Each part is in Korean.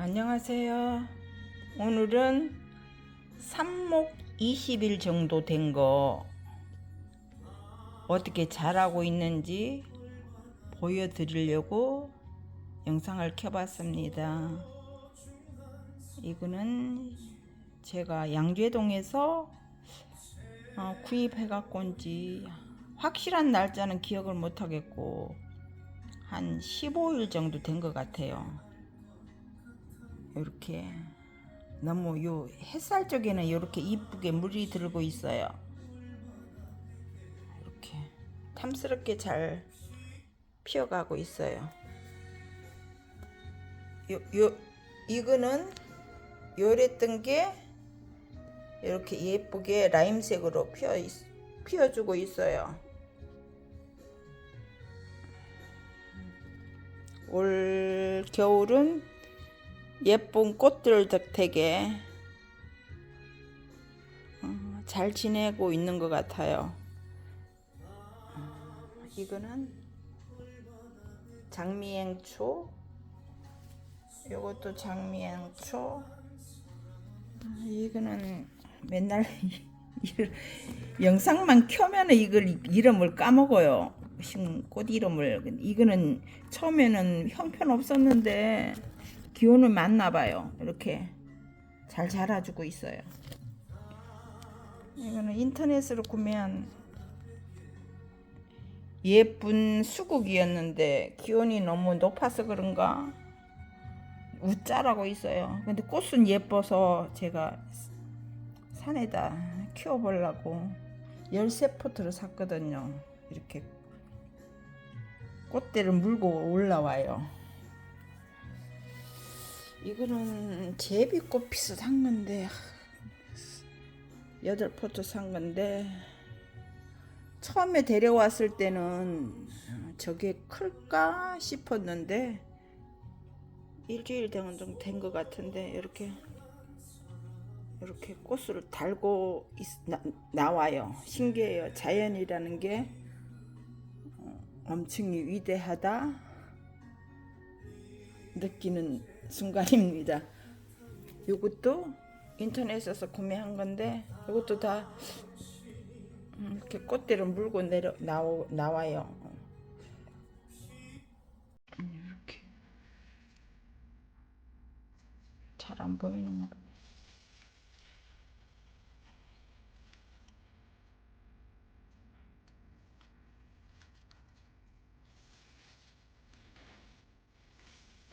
안녕하세요. 오늘은 삽목 20일 정도 된 거 어떻게 자라고 있는지 보여드리려고 영상을 켜봤습니다. 이거는 제가 양재동에서 어, 구입해 갖고 온지 확실한 날짜는 기억을 못하겠고 한 15일 정도 된 것 같아요. 이렇게 너무 요 햇살 쪽에는 이렇게 이쁘게 물이 들고 있어요. 이렇게 탐스럽게 잘 피어가고 있어요. 요, 요, 이거는 요랬던 게 이렇게 예쁘게 라임색으로 피어 있, 피어주고 있어요. 올 겨울은 예쁜 꽃들 덕택에 어, 잘 지내고 있는 것 같아요. 어, 이거는 장미행초, 요것도 장미행초, 어, 이거는 맨날 이- 영상만 켜면 이걸 이름을 까먹어요. 심- 꽃 이름을 이거는 처음에는 형편 없었는데 기운을 맞나 봐요. 이렇게 잘 자라주고 있어요. 이거는 인터넷으로 구매한 예쁜 수국이었는데 기온이 너무 높아서 그런가 우짜라고 있어요. 근데 꽃은 예뻐서 제가 산에다 키워보려고 열쇠 포트를 샀거든요. 이렇게 꽃대를 물고 올라와요. 이거는 제비꽃 피스 산 건데 하, 여덟 포트 산 건데 처음에 데려왔을 때는 저게 클까 싶었는데 일주일 된것 같은데 이렇게 이렇게 꽃을 달고 있, 나, 나와요. 신기해요. 자연이라는 게 어, 엄청 위대하다 느끼는 순간입니다. 이것도 인터넷에서 구매한 건데 이것도 다 음, 이렇게 꽃대를 물고 내려 나오, 나와요. 음, 이렇게 잘 안 보이는 거.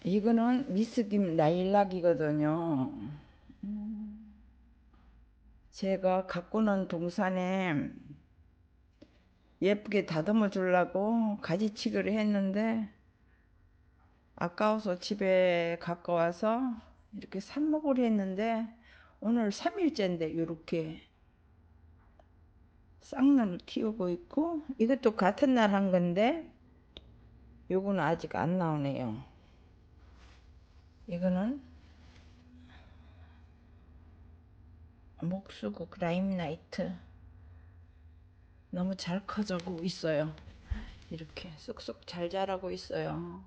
이거는 미스김 라일락이거든요. 음. 제가 가꾸는 동산에 예쁘게 다듬어 주려고 가지치기를 했는데 아까워서 집에 갖고 와서 이렇게 삽목을 했는데 오늘 3일째인데 이렇게 쌍눈을 키우고 있고 이것도 같은 날 한 건데 요거는 아직 안 나오네요. 이거는 목수국 라임나이트 너무 잘 커져고 있어요. 이렇게 쑥쑥 잘 자라고 있어요.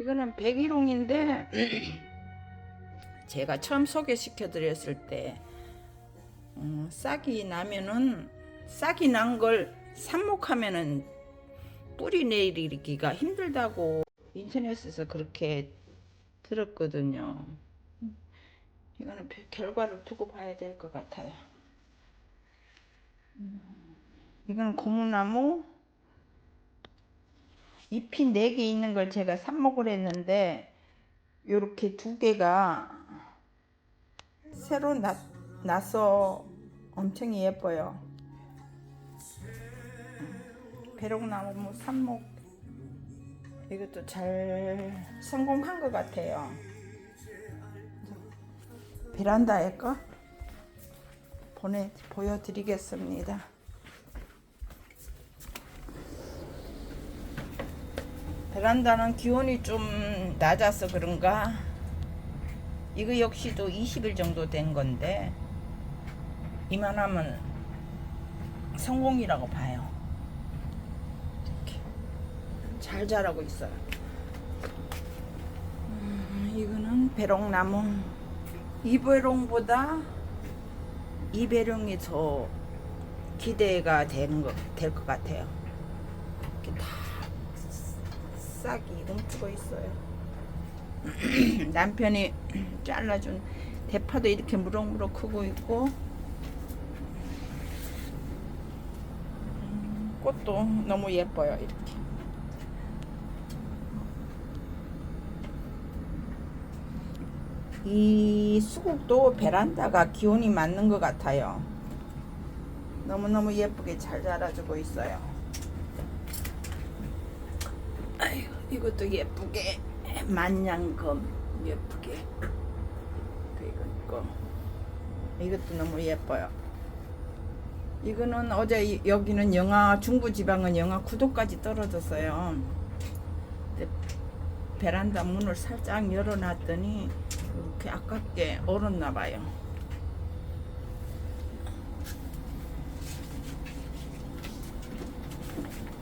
이거는 백일홍인데 제가 처음 소개시켜 드렸을 때 음, 싹이 나면은 싹이 난 걸 삽목하면은 뿌리 내리기가 힘들다고 인터넷에서 그렇게 들었거든요. 이거는 별- 결과를 두고 봐야 될 것 같아요. 음, 이건 고무나무 잎이 네 개 있는 걸 제가 삽목을 했는데 요렇게 두 개가 새로 나, 나서 엄청 예뻐요. 배롱나무 뭐 삽목 이것도 잘 성공한 것 같아요. 베란다에 거 보내 보여드리겠습니다. 베란다는 기온이 좀 낮아서 그런가 이거 역시도 20일 정도 된 건데 이만하면 성공이라고 봐요. 잘 자라고 있어요. 음, 이거는 배롱나무 이배롱보다 이배롱이 더 기대가 되는 거 될 것 같아요. 이렇게 다 싹이 뭉치고 있어요. 남편이 잘라준 대파도 이렇게 무럭무럭 크고 있고 음, 꽃도 너무 예뻐요 이렇게. 이 수국도 베란다가 기온이 맞는 것 같아요. 너무너무 예쁘게 잘 자라주고 있어요. 아이고, 이것도 예쁘게 만냥금 예쁘게 이거 이것도 너무 예뻐요. 이거는 어제 이- 여기는 영하 중부 지방은 영하 9도까지 떨어졌어요. 베란다 문을 살짝 열어놨더니 이렇게 아깝게 얼었나 봐요.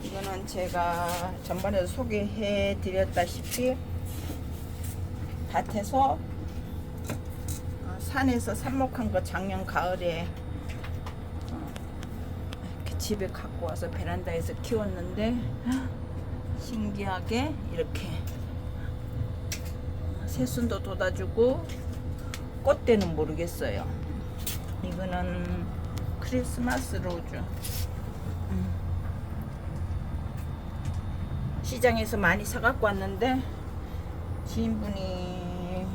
이거는 제가 전번에도 소개해 드렸다시피 밭에서 어, 산에서 삽목한 거 작년 가을에 어, 집에 갖고 와서 베란다에서 키웠는데 신기하게 이렇게 새순도 돋아주고 꽃대는 모르겠어요. 이거는 크리스마스 로즈. 음. 시장에서 많이 사갖고 왔는데 지인분이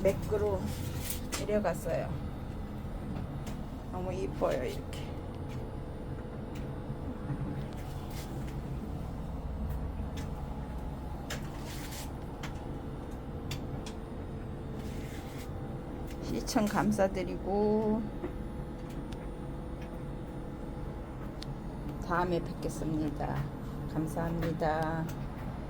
맥그로 데려갔어요. 너무 이뻐요 이렇게. 시청 감사드리고 다음에 뵙겠습니다. 감사합니다.